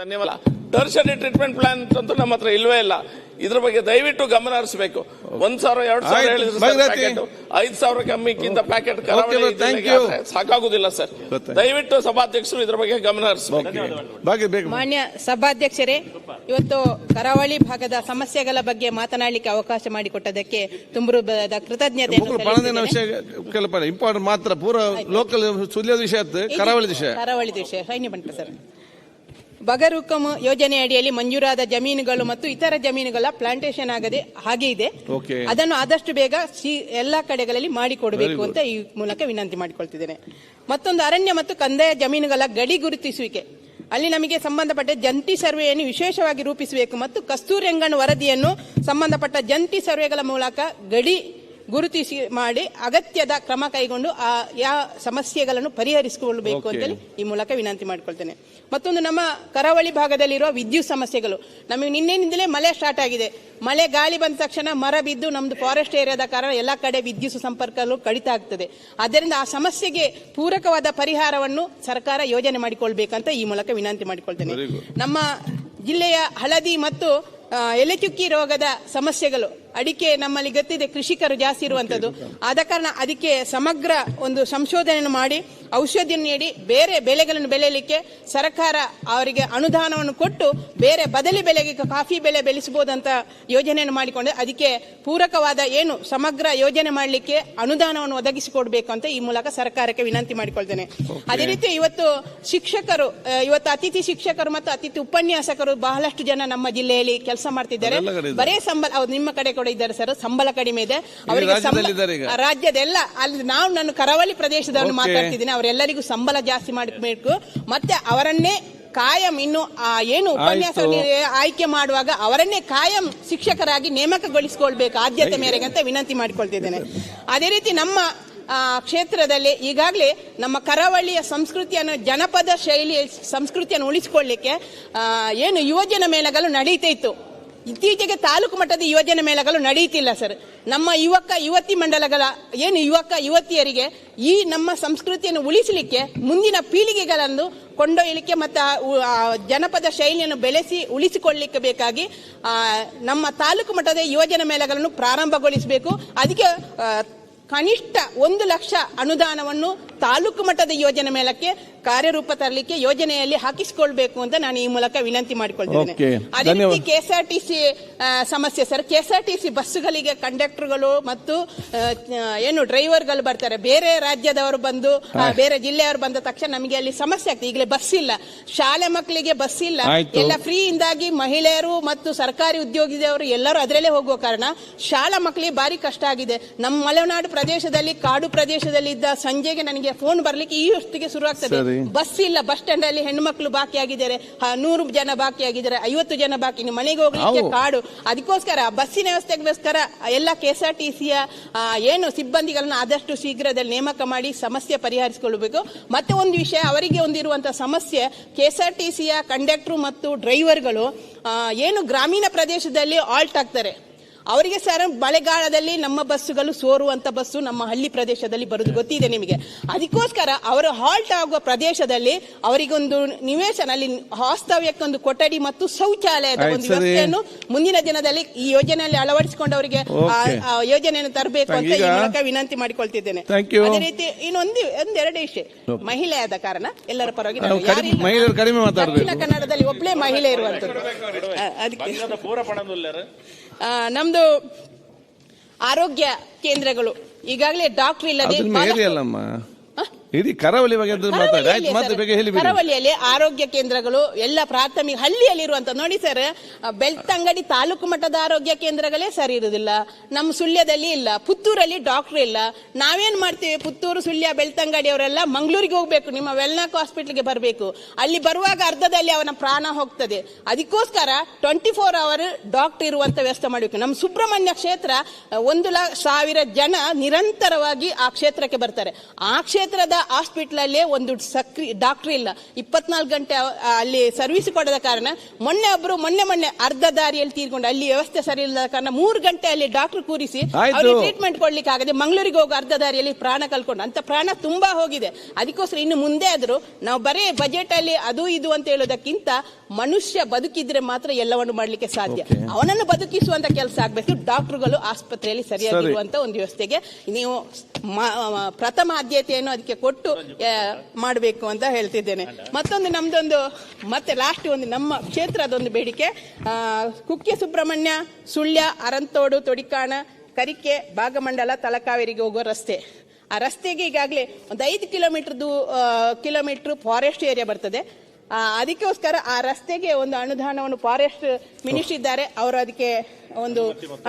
ಧನ್ಯವಾದ. Tertiary treatment plan ಅಂತೂ ನಮ್ಮ ಹತ್ರ ಇಲ್ವೇ ಇಲ್ಲ. ಇದ್ರ ಬಗ್ಗೆ ದಯವಿಟ್ಟು ಗಮನ ಹರಿಸಬೇಕು. ಒಂದ್ ಸಾವಿರ ಎರಡ್ ಸಾವಿರ ಹೇಳಿದ್ರೆ ಐದ್ ಸಾವಿರ ಕಮ್ಮಿಕ್ಕಿಂತ ಪ್ಯಾಕೆಟ್ Okay, ಸಾಕಾಗುದಿಲ್ಲ ಸರ್. ದಯವಿಟ್ಟು ಸಭಾಧ್ಯಕ್ಷರು ಇದ್ರ ಬಗ್ಗೆ ಗಮನ ಹರಿಸಬೇಕು. ಬೇಕು ಮಾನ್ಯ ಸಭಾಧ್ಯಕ್ಷರೇ ಇವತ್ತು ಕರಾವಳಿ ಭಾಗದ ಸಮಸ್ಯೆಗಳ ಬಗ್ಗೆ ಮಾತನಾಡಲಿಕ್ಕೆ ಅವಕಾಶ ಮಾಡಿಕೊಟ್ಟದಕ್ಕೆ ತುಂಬುರುದ ಕೃತಜ್ಞತೆ ಇಂಪಾರ್ಟೆಂಟ್ ಮಾತ್ರ. ಪೂರ ಲೋಕಲ್ ಸುಲಿಯೋದ ವಿಷಯ ಕರಾವಳಿ ವಿಷಯ. ಕರಾವಳಿ ವಿಷಯ. ಸೈನ್ಯ ಬಂಟ ಸರ್. ಬಗರುಕಂ ಯೋಜನೆ ಅಡಿಯಲ್ಲಿ ಮಂಜೂರಾದ ಜಮೀನುಗಳು ಮತ್ತು ಇತರ ಜಮೀನುಗಳ ಪ್ಲಾಂಟೇಶನ್ ಆಗದೆ ಹಾಗೆ ಇದೆ. Okay. ಅದನ್ನು ಆದಷ್ಟು ಬೇಗ ಸಿ- ಎಲ್ಲಾ ಕಡೆಗಳಲ್ಲಿ ಮಾಡಿಕೊಡಬೇಕು ಅಂತ ಈ ಮೂಲಕ ವಿನಂತಿ ಮಾಡಿಕೊಳ್ತಿದ್ದೇನೆ. ಮತ್ತೊಂದು ಅರಣ್ಯ ಮತ್ತು ಕಂದಾಯ ಜಮೀನುಗಳ ಗಡಿ ಗುರುತಿಸುವಿಕೆ. ಅಲ್ಲಿ ನಮಗೆ ಸಂಬಂಧಪಟ್ಟ ಜಂಟಿ ಸರ್ವೆಯನ್ನು ವಿಶೇಷವಾಗಿ ರೂಪಿಸಬೇಕು ಮತ್ತು ಕಸ್ತೂರಿ ರಂಗನ್ ವರದಿಯನ್ನು ಸಂಬಂಧಪಟ್ಟ ಜಂಟಿ ಸರ್ವೆಗಳ ಮೂಲಕ ಗಡಿ ಗುರುತಿಸಿ ಮಾಡಿ ಅಗತ್ಯದ ಕ್ರಮ ಕೈಗೊಂಡು ಆ ಯಾವ ಸಮಸ್ಯೆಗಳನ್ನು ಪರಿಹರಿಸಿಕೊಳ್ಳಬೇಕು. ಅಂತೇಳಿ ಈ ಮೂಲಕ ವಿನಂತಿ ಮಾಡಿಕೊಳ್ತೇನೆ. ಮತ್ತೊಂದು ನಮ್ಮ ಕರಾವಳಿ ಭಾಗದಲ್ಲಿರುವ ವಿದ್ಯುತ್ ಸಮಸ್ಯೆಗಳು. ನಮಗೆ ನಿನ್ನೆಯಿಂದಲೇ ಮಳೆ ಸ್ಟಾರ್ಟ್ ಆಗಿದೆ. ಮಳೆ ಗಾಳಿ ಬಂದ ತಕ್ಷಣ ಮರ ಬಿದ್ದು ನಮ್ದು ಫಾರೆಸ್ಟ್ ಏರಿಯಾದ ಕಾರಣ ಎಲ್ಲ ಕಡೆ ವಿದ್ಯುತ್ ಸಂಪರ್ಕಗಳು ಕಡಿತ ಆಗ್ತದೆ. ಆದ್ದರಿಂದ ಆ ಸಮಸ್ಯೆಗೆ ಪೂರಕವಾದ ಪರಿಹಾರವನ್ನು ಸರ್ಕಾರ ಯೋಜನೆ ಮಾಡಿಕೊಳ್ಬೇಕಂತ ಈ ಮೂಲಕ ವಿನಂತಿ ಮಾಡಿಕೊಳ್ತೇನೆ. ನಮ್ಮ ಜಿಲ್ಲೆಯ ಹಳದಿ ಮತ್ತು ಎಲೆಚುಕ್ಕಿ ರೋಗದ ಸಮಸ್ಯೆಗಳು ಅಡಿಕೆ ನಮ್ಮಲ್ಲಿ ಗೊತ್ತಿದೆ ಕೃಷಿಕರು ಜಾಸ್ತಿ ಇರುವಂತದ್ದು. ಆದ ಕಾರಣ ಅದಕ್ಕೆ ಸಮಗ್ರ ಒಂದು ಸಂಶೋಧನೆಯನ್ನು ಮಾಡಿ ಔಷಧಿಯನ್ನು ನೀಡಿ ಬೇರೆ ಬೆಳೆಗಳನ್ನು ಬೆಳೆಯಲಿಕ್ಕೆ ಸರ್ಕಾರ ಅವರಿಗೆ ಅನುದಾನವನ್ನು ಕೊಟ್ಟು ಬೇರೆ ಬದಲಿ ಬೆಳೆಗೆ ಕಾಫಿ ಬೆಳೆ ಬೆಳೆಸಬಹುದಂತ ಯೋಜನೆಯನ್ನು ಮಾಡಿಕೊಂಡು ಅದಕ್ಕೆ ಪೂರಕವಾದ ಏನು ಸಮಗ್ರ ಯೋಜನೆ ಮಾಡಲಿಕ್ಕೆ ಅನುದಾನವನ್ನು ಒದಗಿಸಿಕೊಡಬೇಕು ಅಂತ ಈ ಮೂಲಕ ಸರ್ಕಾರಕ್ಕೆ ವಿನಂತಿ ಮಾಡಿಕೊಳ್ತೇನೆ. ಅದೇ ರೀತಿ ಇವತ್ತು ಶಿಕ್ಷಕರು ಇವತ್ತು ಅತಿಥಿ ಶಿಕ್ಷಕರು ಮತ್ತು ಅತಿಥಿ ಉಪನ್ಯಾಸಕರು ಬಹಳಷ್ಟು ಜನ ನಮ್ಮ ಜಿಲ್ಲೆಯಲ್ಲಿ ಕೆಲಸ ಮಾಡ್ತಿದ್ದಾರೆ. ಬರೇ ಸಂಬಳ ನಿಮ್ಮ ಕಡೆ ಕೂಡ ಇದ್ದಾರೆ ಸರ್. ಸಂಬಳ ಕಡಿಮೆ ಇದೆ. ಅವರಿಗೆ ರಾಜ್ಯದೆಲ್ಲ ಅಲ್ಲಿ ನಾವು ನಾನು ಕರಾವಳಿ ಪ್ರದೇಶದವನು Okay. ಮಾತಾಡ್ತಿದ್ದೀನಿ. ಅವರೆಲ್ಲರಿಗೂ ಸಂಬಳ ಜಾಸ್ತಿ ಮಾಡಬೇಕು. ಮತ್ತೆ ಅವರನ್ನೇ ಕಾಯಂ ಇನ್ನು ಏನು ಉಪನ್ಯಾಸ. ಆಯ್ಕೆ ಮಾಡುವಾಗ ಅವರನ್ನೇ ಕಾಯಂ ಶಿಕ್ಷಕರಾಗಿ ನೇಮಕಗೊಳಿಸಿಕೊಳ್ಬೇಕು ಆದ್ಯತೆ ಮೇರೆಗೆ ಅಂತ ವಿನಂತಿ ಮಾಡಿಕೊಳ್ತಿದ್ದೇನೆ. ಅದೇ ರೀತಿ ನಮ್ಮ ಕ್ಷೇತ್ರದಲ್ಲಿ ಈಗಾಗಲೇ ನಮ್ಮ ಕರಾವಳಿಯ ಸಂಸ್ಕೃತಿಯನ್ನು ಜನಪದ ಶೈಲಿಯ ಸಂಸ್ಕೃತಿಯನ್ನು ಉಳಿಸಿಕೊಳ್ಳಿಕ್ಕೆ ಏನು ಯುವಜನ ಮೇಳಗಳು ನಡೀತಾ ಇತ್ತು. ಇತ್ತೀಚೆಗೆ ತಾಲೂಕು ಮಟ್ಟದ ಯೋಜನೆ ಮೇಳಗಳು ನಡೆಯುತ್ತಿಲ್ಲ, ಸರ್. ನಮ್ಮ ಯುವಕ, ಯುವತಿ ಮಂಡಲಗಳ, ಏನು ಯುವಕ, ಯುವತಿಯರಿಗೆ ಈ ನಮ್ಮ ಸಂಸ್ಕೃತಿಯನ್ನು ಉಳಿಸಲಿಕ್ಕೆ ಮುಂದಿನ ಪೀಳಿಗೆಗಳನ್ನು ಕೊಂಡೊಯ್ಯಲಿಕ್ಕೆ ಮತ್ತು ಜನಪದ ಶೈಲಿಯನ್ನು ಬೆಳೆಸಿ ಉಳಿಸಿಕೊಳ್ಳಲಿಕ್ಕೆ ಬೇಕಾಗಿ ನಮ್ಮ ತಾಲೂಕು ಮಟ್ಟದ ಯೋಜನೆ ಮೇಳಗಳನ್ನು ಪ್ರಾರಂಭಗೊಳಿಸಬೇಕು. ಅದಕ್ಕೆ ಕನಿಷ್ಠ ಒಂದು ಲಕ್ಷ ಅನುದಾನವನ್ನು ತಾಲೂಕು ಮಟ್ಟದ ಯೋಜನೆ ಮೇಳಕ್ಕೆ ಕಾರ್ಯರೂಪ ತರಲಿಕ್ಕೆ ಯೋಜನೆಯಲ್ಲಿ ಹಾಕಿಸಿಕೊಳ್ಬೇಕು ಅಂತ ನಾನು ಈ ಮೂಲಕ ವಿನಂತಿ ಮಾಡಿಕೊಳ್ತೇನೆ Okay. ಅದೇ ರೀತಿ ಧನ್ಯವಾದ. ಕೆಎಸ್ಆರ್ಟಿಸಿ ಸಮಸ್ಯೆ ಸರ್ ಕೆಎಸ್ಆರ್ಟಿಸಿ ಬಸ್ಸುಗಳಿಗೆ ಕಂಡಕ್ಟರ್ಗಳು ಮತ್ತು ಆ, ಏನು ಡ್ರೈವರ್ಗಳು ಬರ್ತಾರೆ ಬೇರೆ ರಾಜ್ಯದವರು ಬಂದು ಆ, ಬೇರೆ ಜಿಲ್ಲೆಯವರು ಬಂದ ತಕ್ಷಣ ನಮಗೆ ಅಲ್ಲಿ ಸಮಸ್ಯೆ ಆಗ್ತದೆ ಈಗಲೇ ಬಸ್ ಇಲ್ಲ ಶಾಲೆ ಮಕ್ಕಳಿಗೆ ಬಸ್ ಇಲ್ಲ ಆಯ್ತು. ಎಲ್ಲ ಫ್ರೀ ಇಂದಾಗಿ ಮಹಿಳೆಯರು ಮತ್ತು ಸರ್ಕಾರಿ ಉದ್ಯೋಗಿದವರು ಎಲ್ಲರೂ ಅದರಲ್ಲೇ ಹೋಗುವ ಕಾರಣ ಶಾಲಾ ಮಕ್ಕಳಿಗೆ ಭಾರಿ ಕಷ್ಟ ಆಗಿದೆ ನಮ್ಮ ಮಲೆನಾಡು ಪ್ರದೇಶದಲ್ಲಿ ಕಾಡು ಪ್ರದೇಶದಲ್ಲಿ ಇದ್ದ ಸಂಜೆಗೆ ನನಗೆ ಫೋನ್ ಬರ್ಲಿಕ್ಕೆ ಈ ಹೊತ್ತಿಗೆ ಶುರು ಆಗ್ತದೆ ಬಸ್ ಇಲ್ಲ ಬಸ್ ಸ್ಟ್ಯಾಂಡ್ ಅಲ್ಲಿ ಹೆಣ್ಮಕ್ಳು ಬಾಕಿ ಆಗಿದ್ದಾರೆ. ನೂರು ಜನ ಬಾಕಿ ಆಗಿದ್ದಾರೆ ಐವತ್ತು ಜನ ಬಾಕಿ. ನಿಮ್ಮ ಮನೆಗೆ ಹೋಗ್ಲಿಕ್ಕೆ. ಕಾಡು. ಅದಕ್ಕೋಸ್ಕರ ಬಸ್ಸಿನ ವ್ಯವಸ್ಥೆಗೋಸ್ಕರ ಎಲ್ಲ ಕೆಎಸ್ಆರ್ಟಿಸಿಯ ಏನು ಸಿಬ್ಬಂದಿಗಳನ್ನ ಆದಷ್ಟು ಶೀಘ್ರದಲ್ಲಿ ನೇಮಕ ಮಾಡಿ ಸಮಸ್ಯೆ ಪರಿಹರಿಸಿಕೊಳ್ಳಬೇಕು. ಮತ್ತೆ ಒಂದು ವಿಷಯ ಅವರಿಗೆ ಒಂದಿರುವಂತಹ ಸಮಸ್ಯೆ ಕೆಎಸ್ಆರ್ಟಿಸಿಯ ಕಂಡಕ್ಟರ್ ಮತ್ತು ಡ್ರೈವರ್ಗಳು ಏನು ಗ್ರಾಮೀಣ ಪ್ರದೇಶದಲ್ಲಿ ಆಲ್ಟ್ ಆಗ್ತಾರೆ. ಅವರಿಗೆ ಸರ್ ಮಳೆಗಾಲದಲ್ಲಿ ನಮ್ಮ ಬಸ್ಸುಗಳು ಸೋರುವಂತ ಬಸ್ಸು ನಮ್ಮ ಹಳ್ಳಿ ಪ್ರದೇಶದಲ್ಲಿ ಬರುದು ಗೊತ್ತಿದೆ ನಿಮಗೆ. ಅದಕ್ಕೋಸ್ಕರ ಅವರು ಹಾಲ್ಟ್ ಆಗುವ ಪ್ರದೇಶದಲ್ಲಿ ಅವರಿಗೊಂದು ನಿವೇಶನ ಅಲ್ಲಿ ವಾಸ್ತವ್ಯಕ್ಕೊಂದು ಕೊಠಡಿ ಮತ್ತು ಶೌಚಾಲಯದ ಒಂದು. ವ್ಯವಸ್ಥೆಯನ್ನು ಮುಂದಿನ ದಿನದಲ್ಲಿ ಈ ಯೋಜನೆಯಲ್ಲಿ ಅಳವಡಿಸಿಕೊಂಡು ಅವರಿಗೆ ಆ- ಯೋಜನೆಯನ್ನು ತರಬೇಕು ಅಂತ ಈ ಮೂಲಕ ವಿನಂತಿ ಮಾಡಿಕೊಳ್ತಿದ್ದೇನೆ. ಅದೇ ರೀತಿ ಇನ್ನೊಂದು ಒಂದೆರಡು ವಿಷಯ. ಮಹಿಳೆಯಾದ ಆದ ಕಾರಣ ಎಲ್ಲರ ಪರವಾಗಿ ದಕ್ಷಿಣ ಕನ್ನಡದಲ್ಲಿ ಒಬ್ಬಳೇ ಮಹಿಳೆ ಇರುವಂತದ್ದು. ಅದಕ್ಕೆ. ನಮ್ದು ಆರೋಗ್ಯ ಕೇಂದ್ರಗಳು. ಈಗಾಗಲೇ ಡಾಕ್ಟರ್ ಇಲ್ಲದೆ ಇಡೀ ಕರಾವಳಿ ಬಗ್ಗೆ ಮಾತಾಡಿ. ಆಯ್ತು ಮತ್ತೆ ಹೇಳಿ ಬಿಡಿ. ಕರಾವಳಿಯಲ್ಲಿ ಆರೋಗ್ಯ ಕೇಂದ್ರಗಳು ಎಲ್ಲ ಪ್ರಾಥಮಿಕ ಹಳ್ಳಿಯಲ್ಲಿರುವಂತ ನೋಡಿ ಸರ್ ಬೆಳ್ತಂಗಡಿ ತಾಲೂಕು ಮಟ್ಟದ ಆರೋಗ್ಯ ಕೇಂದ್ರಗಳೇ ಸರಿ ಇರುವುದಿಲ್ಲ. ನಮ್ಮ ಸುಳ್ಯದಲ್ಲಿ ಇಲ್ಲ. ಪುತ್ತೂರಲ್ಲಿ ಡಾಕ್ಟರ್ ಇಲ್ಲ. ನಾವೇನ್ ಮಾಡ್ತೀವಿ? ಪುತ್ತೂರು ಸುಳ್ಯ ಬೆಳ್ತಂಗಡಿ ಅವರೆಲ್ಲ ಮಂಗಳೂರಿಗೆ ಹೋಗ್ಬೇಕು. ನಿಮ್ಮ ವೆಲ್ನಾಕ್ ಹಾಸ್ಪಿಟ್ಲ್ಗೆ ಬರಬೇಕು. ಅಲ್ಲಿ ಬರುವಾಗ ಅರ್ಧದಲ್ಲಿ ಅವನ ಪ್ರಾಣ ಹೋಗ್ತದೆ. ಅದಕ್ಕೋಸ್ಕರ ಟ್ವೆಂಟಿ ಫೋರ್ ಅವರ್ ಡಾಕ್ಟರ್ ಇರುವಂತ ವ್ಯವಸ್ಥೆ ಮಾಡಬೇಕು. ನಮ್ಮ ಸುಬ್ರಹ್ಮಣ್ಯ ಕ್ಷೇತ್ರ ಒಂದು ಲ ಸಾವಿರ ಜನ ನಿರಂತರವಾಗಿ ಆ ಕ್ಷೇತ್ರಕ್ಕೆ ಬರ್ತಾರೆ. ಆ ಕ್ಷೇತ್ರದ ಹಾಸ್ಪಿಟಲ್ ಅಲ್ಲೇ ಒಂದು ಸಕ್ರಿ ಡಾಕ್ಟರ್ ಇಲ್ಲ. ಇಪ್ಪತ್ನಾಲ್ಕು ಗಂಟೆ ಅಲ್ಲಿ ಸರ್ವಿಸ್ ಕೊಡದ ಕಾರಣ ಮೊನ್ನೆ ಒಬ್ರು ಮೊನ್ನೆ ಮೊನ್ನೆ ಅರ್ಧ ದಾರಿಯಲ್ಲಿ ತೀರ್ಕೊಂಡು ಅಲ್ಲಿ ವ್ಯವಸ್ಥೆ ಸರಿ ಇಲ್ಲದ ಕಾರಣ ಮೂರು ಗಂಟೆ ಅಲ್ಲಿ ಡಾಕ್ಟರ್ ಕೂರಿಸಿ ಅವ್ರಿಗೆ ಟ್ರೀಟ್ಮೆಂಟ್ ಕೊಡ್ಲಿಕ್ಕೆ ಆಗದೆ ಮಂಗಳೂರಿಗೆ ಹೋಗಿ ಅರ್ಧ ದಾರಿಯಲ್ಲಿ ಪ್ರಾಣ ಕಳ್ಕೊಂಡು ಅಂತ ಪ್ರಾಣ ತುಂಬಾ ಹೋಗಿದೆ. ಅದಕ್ಕೋಸ್ಕರ ಇನ್ನು ಮುಂದೆ ಆದ್ರೂ ನಾವು ಬರೀ ಬಜೆಟ್ ಅಲ್ಲಿ ಅದು ಇದು ಅಂತ ಹೇಳೋದಕ್ಕಿಂತ ಮನುಷ್ಯ ಬದುಕಿದ್ರೆ ಮಾತ್ರ ಎಲ್ಲವನ್ನು ಮಾಡ್ಲಿಕ್ಕೆ ಸಾಧ್ಯ. ಅವನನ್ನು ಬದುಕಿಸುವಂತ ಕೆಲಸ ಆಗ್ಬೇಕು. ಡಾಕ್ಟರ್ಗಳು ಆಸ್ಪತ್ರೆಯಲ್ಲಿ ಸರಿಯಾಗಿರುವಂತ ಒಂದು ವ್ಯವಸ್ಥೆಗೆ ನೀವು ಪ್ರಥಮ ಆದ್ಯತೆಯನ್ನು ಅದಕ್ಕೆ ಕೊಟ್ಟು ಮಾಡಬೇಕು ಅಂತ ಹೇಳ್ತಿದ್ದೇನೆ. ಮತ್ತೊಂದು ನಮ್ದೊಂದು ಮತ್ತೆ ಲಾಸ್ಟ್ ಒಂದು ನಮ್ಮ ಕ್ಷೇತ್ರದೊಂದು ಬೇಡಿಕೆ. ಕುಕ್ಕೆ ಸುಬ್ರಹ್ಮಣ್ಯ ಸುಳ್ಯ ಅರಂತೋಡು ತೊಡಿಕಾಣ ಕರಿಕೆ ಭಾಗಮಂಡಲ ತಲಕಾವೇರಿಗೆ ಹೋಗುವ ರಸ್ತೆ. ಆ ರಸ್ತೆಗೆ ಈಗಾಗಲೇ ಒಂದು ಐದು ಕಿಲೋಮೀಟರ್ದು ಕಿಲೋಮೀಟರ್ ಫಾರೆಸ್ಟ್ ಏರಿಯಾ ಬರ್ತದೆ. ಅದಕ್ಕೋಸ್ಕರ ಆ ರಸ್ತೆಗೆ ಒಂದು ಅನುದಾನವನ್ನು ಫಾರೆಸ್ಟ್ ಮಿನಿಸ್ಟರ್ ಇದ್ದಾರೆ. ಅವರು ಅದಕ್ಕೆ ಒಂದು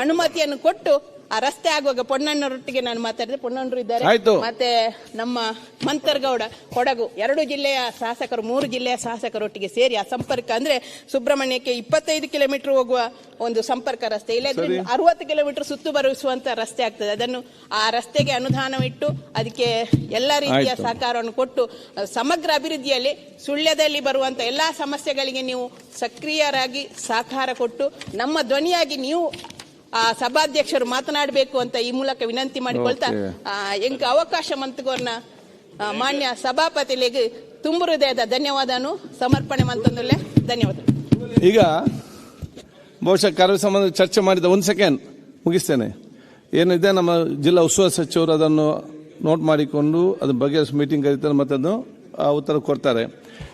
ಅನುಮತಿಯನ್ನು ಕೊಟ್ಟು ಆ ರಸ್ತೆ ಆಗುವಾಗ ಪೊನ್ನಣ್ಣರೊಟ್ಟಿಗೆ ನಾನು ಮಾತಾಡಿದೆ. ಪೊನ್ನಣ್ಣರು ಇದ್ದಾರೆ. ಆಯ್ತು. ಮತ್ತೆ ನಮ್ಮ ಮಂತರ್ಗೌಡ ಕೊಡಗು ಎರಡು ಜಿಲ್ಲೆಯ ಶಾಸಕರು ಮೂರು ಜಿಲ್ಲೆಯ ಶಾಸಕರೊಟ್ಟಿಗೆ ಸೇರಿ ಆ ಸಂಪರ್ಕ ಅಂದ್ರೆ ಸುಬ್ರಹ್ಮಣ್ಯಕ್ಕೆ ಇಪ್ಪತ್ತೈದು ಕಿಲೋಮೀಟರ್ ಹೋಗುವ ಒಂದು ಸಂಪರ್ಕ ರಸ್ತೆ. ಇಲ್ಲದ್ರೆ ಅರವತ್ತು ಕಿಲೋಮೀಟರ್ ಸುತ್ತು ಬರುಸುವಂತ ರಸ್ತೆ ಆಗ್ತದೆ. ಅದನ್ನು ಆ ರಸ್ತೆಗೆ ಅನುದಾನವಿಟ್ಟು ಅದಕ್ಕೆ ಎಲ್ಲ ರೀತಿಯ ಆಯ್ತು. ಸಹಕಾರವನ್ನು ಕೊಟ್ಟು ಸಮಗ್ರ ಅಭಿವೃದ್ಧಿಯಲ್ಲಿ ಸುಳ್ಯದಲ್ಲಿ ಬರುವಂತ ಎಲ್ಲಾ ಸಮಸ್ಯೆಗಳಿಗೆ ನೀವು ಸಕ್ರಿಯರಾಗಿ ಸಹಕಾರ ಕೊಟ್ಟು ನಮ್ಮ ಧ್ವನಿಯಾಗಿ ನೀವು ಸಭಾಧ್ಯಕ್ಷರು ಮಾತನಾಡಬೇಕು ಅಂತ ಈ ಮೂಲಕ ವಿನಂತಿ ಮಾಡಿಕೊಳ್ತಾ. ಆ, ಎಂಕ ಅವಕಾಶ ಮಂತ್ಗೋರ್ನ ಮಾನ್ಯ ಸಭಾಪತಿಲಿಗೆ ತುಂಬ ಹೃದಯದ ಧನ್ಯವಾದನು ಸಮರ್ಪಣೆ ಮಂತಂದುಲ್ಲೆ ಧನ್ಯವಾದ ಈಗ ಬಹುಶಃ ಕಾರ್ಯ ಸಂಬಂಧ ಚರ್ಚೆ ಮಾಡಿದ ಒಂದು ಸೆಕೆಂಡ್ ಮುಗಿಸ್ತೇನೆ. ಏನಿದೆ ನಮ್ಮ ಜಿಲ್ಲಾ ಉಸ್ತುವಾರಿ ಸಚಿವರು ಅದನ್ನು ನೋಟ್ ಮಾಡಿಕೊಂಡು ಅದ್ರ ಬಗ್ಗೆ ಮೀಟಿಂಗ್ ಕರೀತಾರೆ ಮತ್ತೆ ಅದನ್ನು ಆ, ಉತ್ತರ ಕೊಡ್ತಾರೆ.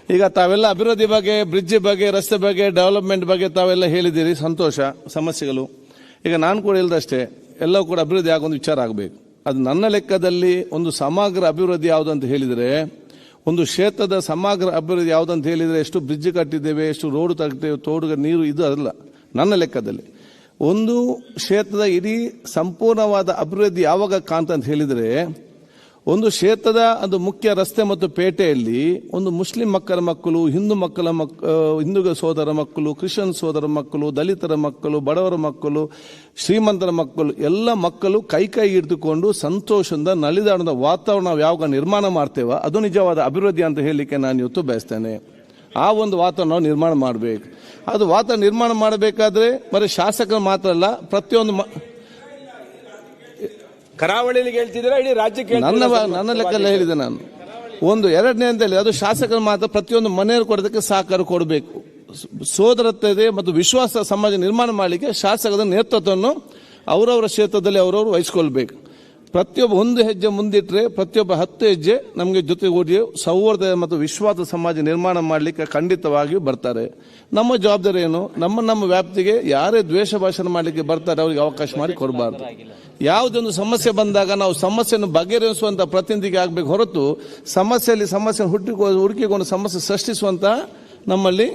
ಈಗ ತಾವೆಲ್ಲ ಅಭಿವೃದ್ಧಿ ಬಗ್ಗೆ ಬ್ರಿಡ್ಜ್ ಬಗ್ಗೆ ರಸ್ತೆ ಬಗ್ಗೆ ಡೆವಲಪ್ಮೆಂಟ್ ಬಗ್ಗೆ ತಾವೆಲ್ಲ ಹೇಳಿದ್ದೀರಿ ಸಂತೋಷ ಸಮಸ್ಯೆಗಳು. ಈಗ ನಾನು ಕೂಡ ಹೇಳಿದಷ್ಟೇ ಎಲ್ಲವೂ ಕೂಡ ಅಭಿವೃದ್ಧಿ ಆಗೊಂದು ವಿಚಾರ ಆಗಬೇಕು. ಅದು ನನ್ನ ಲೆಕ್ಕದಲ್ಲಿ ಒಂದು ಸಮಗ್ರ ಅಭಿವೃದ್ಧಿ ಯಾವುದು ಅಂತ ಹೇಳಿದರೆ, ಒಂದು ಕ್ಷೇತ್ರದ ಸಮಗ್ರ ಅಭಿವೃದ್ಧಿ ಯಾವುದಂತ ಹೇಳಿದರೆ ಎಷ್ಟು ಬ್ರಿಡ್ಜ್ ಕಟ್ಟಿದ್ದೇವೆ, ಎಷ್ಟು ರೋಡ್ ತಗ್ತೇವೆ ತೋಡುಗ ನೀರು ಇದು ಅಲ್ಲ. ನನ್ನ ಲೆಕ್ಕದಲ್ಲಿ. ಒಂದು ಕ್ಷೇತ್ರದ ಇಡೀ ಸಂಪೂರ್ಣವಾದ ಅಭಿವೃದ್ಧಿ ಯಾವಾಗ ಕಾಂತ ಅಂತ ಹೇಳಿದರೆ ಒಂದು ಕ್ಷೇತ್ರದ ಒಂದು ಮುಖ್ಯ ರಸ್ತೆ ಮತ್ತು ಪೇಟೆಯಲ್ಲಿ ಒಂದು ಮುಸ್ಲಿಂ ಮಕ್ಕಳ ಮಕ್ಕಳು ಹಿಂದೂ ಮಕ್ಕಳ ಮಕ್ ಆ, ಹಿಂದೂ ಸೋದರ ಮಕ್ಕಳು ಕ್ರಿಶ್ಚಿಯನ್ ಸೋದರ ಮಕ್ಕಳು ದಲಿತರ ಮಕ್ಕಳು ಬಡವರ ಮಕ್ಕಳು ಶ್ರೀಮಂತರ ಮಕ್ಕಳು ಎಲ್ಲ ಮಕ್ಕಳು ಕೈ ಕೈ ಹಿಡಿದುಕೊಂಡು ಸಂತೋಷದಿಂದ ನಲಿದಾಡದ ವಾತಾವರಣ ಯಾವಾಗ ನಿರ್ಮಾಣ ಮಾಡ್ತೇವೋ ಅದು ನಿಜವಾದ ಅಭಿವೃದ್ಧಿ ಅಂತ ಹೇಳಲಿಕ್ಕೆ ನಾನು ಇವತ್ತು ಬಯಸ್ತೇನೆ. ಆ ಒಂದು ವಾತಾವರಣ ನಿರ್ಮಾಣ ಮಾಡಬೇಕು. ಅದು ವಾತಾವರಣ ನಿರ್ಮಾಣ ಮಾಡಬೇಕಾದ್ರೆ ಬರೀ ಶಾಸಕರು ಮಾತ್ರ ಅಲ್ಲ ಪ್ರತಿಯೊಂದು ಕರಾವಳಿಲಿ ಹೇಳ್ತಿದ್ದೀರಾ ಇಡೀ ರಾಜ್ಯಕ್ಕೆ ನನ್ನ ನನ್ನ ಲೆಕ್ಕಲ್ಲ ಹೇಳಿದೆ ನಾನು. ಒಂದು ಎರಡನೇ ಅದು ಶಾಸಕರು ಮಾತ್ರ ಪ್ರತಿಯೊಂದು ಮನೆಯವರು ಕೊಡೋದಕ್ಕೆ ಸಹಕಾರ ಕೊಡಬೇಕು. ಸೋದರತೆ ಮತ್ತು ವಿಶ್ವಾಸ ಸಮಾಜ ನಿರ್ಮಾಣ ಮಾಡಲಿಕ್ಕೆ ಶಾಸಕರ ನೇತೃತ್ವವನ್ನು ಅವರವರ ಕ್ಷೇತ್ರದಲ್ಲಿ ಅವರವರು ವಹಿಸ್ಕೊಳ್ಬೇಕು. ಪ್ರತಿಯೊಬ್ಬ ಒಂದು ಹೆಜ್ಜೆ ಮುಂದಿಟ್ಟರೆ ಪ್ರತಿಯೊಬ್ಬ ಹತ್ತು ಹೆಜ್ಜೆ ನಮಗೆ ಜೊತೆಗೂಡಿ ಸೌಹಾರ್ದ ಮತ್ತು ವಿಶ್ವಾಸ ಸಮಾಜ ನಿರ್ಮಾಣ ಮಾಡಲಿಕ್ಕೆ ಖಂಡಿತವಾಗಿಯೂ ಬರ್ತಾರೆ. ನಮ್ಮ ಜವಾಬ್ದಾರಿ ಏನು? ನಮ್ಮ ನಮ್ಮ ವ್ಯಾಪ್ತಿಗೆ ಯಾರೇ ದ್ವೇಷ ಭಾಷಣ ಮಾಡಲಿಕ್ಕೆ ಬರ್ತಾರೆ, ಅವರಿಗೆ ಅವಕಾಶ ಮಾಡಿ ಕೊಡಬಾರ್ದು. ಯಾವುದೊಂದು ಸಮಸ್ಯೆ ಬಂದಾಗ ನಾವು ಸಮಸ್ಯೆಯನ್ನು ಬಗೆಹರಿಸುವಂಥ ಪ್ರತಿನಿಧಿಗೆ ಆಗಬೇಕು ಹೊರತು ಸಮಸ್ಯೆಯಲ್ಲಿ ಸಮಸ್ಯೆ ಹುಟ್ಟಿಕೊ, ಹುಡುಕಿಕೊಂಡು ಸಮಸ್ಯೆ ಸೃಷ್ಟಿಸುವಂತ ನಮ್ಮಲ್ಲಿ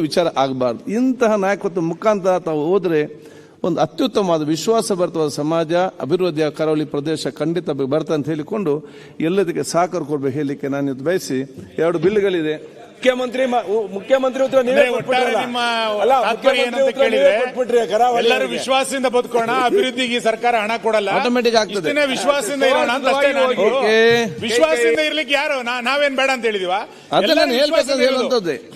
ವಿಚಾರ ಆಗಬಾರ್ದು. ಇಂತಹ ನಾಯಕತ್ವ ಮುಖಾಂತರ ತಾವು ಹೋದ್ರೆ ಒಂದು ಅತ್ಯುತ್ತಮವಾದ ವಿಶ್ವಾಸಭರಿತವಾದ ಸಮಾಜ, ಅಭಿವೃದ್ಧಿಯ ಕರಾವಳಿ ಪ್ರದೇಶ ಖಂಡಿತ ಬರ್ತಂತ ಹೇಳಿಕೊಂಡು ಎಲ್ಲದಕ್ಕೆ ಸಹಕಾರ ಕೊಡಬೇಕು ಹೇಳಲಿಕ್ಕೆ ನಾನು ಇದು ಬಯಸಿ ಎರಡು ಬಿಲ್ಗಳಿದೆ ಮುಖ್ಯಮಂತ್ರಿ ಮುಖ್ಯಮಂತ್ರಿ ಉತ್ತರ ನೀವೇ ಕೊಟ್ಬಿಟ್ರಿ ಎಲ್ಲರೂ ವಿಶ್ವಾಸದಿಂದ ಬದುಕೋಣ ಅಭಿವೃದ್ಧಿಗೆ ಈ ಸರ್ಕಾರ ಹಣ ಕೊಡಲ್ಲ. ಆಟೋಮೆಟಿಕ್ ಆಗ್ತದೆ. ವಿಶ್ವಾಸದಿಂದ ಇರೋಣ ಅಂತ ಅಷ್ಟೇ ನಾನು ವಿಶ್ವಾಸದಿಂದ ಇರ್ಲಿಕ್ಕೆ ಯಾರು? ನಾ- ನಾವೇನ್ ಬೇಡ ಅಂತ ಹೇಳಿದೀವಾ.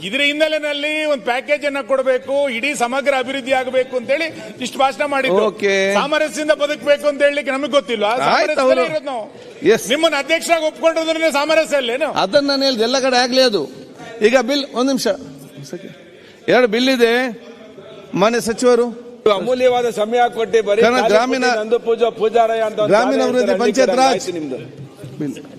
ಇದ್ರ ಹಿನ್ನೆಲೆಯಲ್ಲಿ ಒಂದು ಪ್ಯಾಕೇಜ್ ಅನ್ನ ಕೊಡಬೇಕು ಇಡೀ ಸಮಗ್ರ ಅಭಿವೃದ್ಧಿ ಆಗಬೇಕು ಅಂತ ಹೇಳಿ ಇಷ್ಟು ಭಾಷಣ ಮಾಡಿದ್ರು ಓಕೆ. ಸಾಮರಸ್ಯದಿಂದ ಬದುಕಬೇಕು ಅಂತ ಹೇಳಲಿಕ್ಕೆ ನಮಗೆ ಗೊತ್ತಿಲ್ವಾ? ಆಯ್ತು ಇರೋದು ನಾವು. Yes. ನಿಮ್ಮನ್ನ ಅಧ್ಯಕ್ಷರಾಗಿ ಒಪ್ಕೊಂಡ್ರೆ ಸಾಮರಸ್ಯ ಅಲ್ಲೇನು? ಅದನ್ನ ನಾನು ಹೇಳಿದೆ ಎಲ್ಲ ಕಡೆ ಆಗ್ಲಿ ಅದು. ಈಗ ಬಿಲ್ ಒಂದು ನಿಮಿಷ. ಎರಡು ಬಿಲ್ ಇದೆ ಮಾನ್ಯ ಸಚಿವರು ಅಮೂಲ್ಯವಾದ ಸಮಯ ಕೊಟ್ಟಿ ಬರೀ ಗ್ರಾಮೀಣ- ಪೂಜಾ ಪೂಜಾರಯ ಅಂತ ಗ್ರಾಮೀಣ ಅಭಿವೃದ್ಧಿ ಪಂಚಾಯತ್ ರಾಜ್. ನಿಮ್ದು.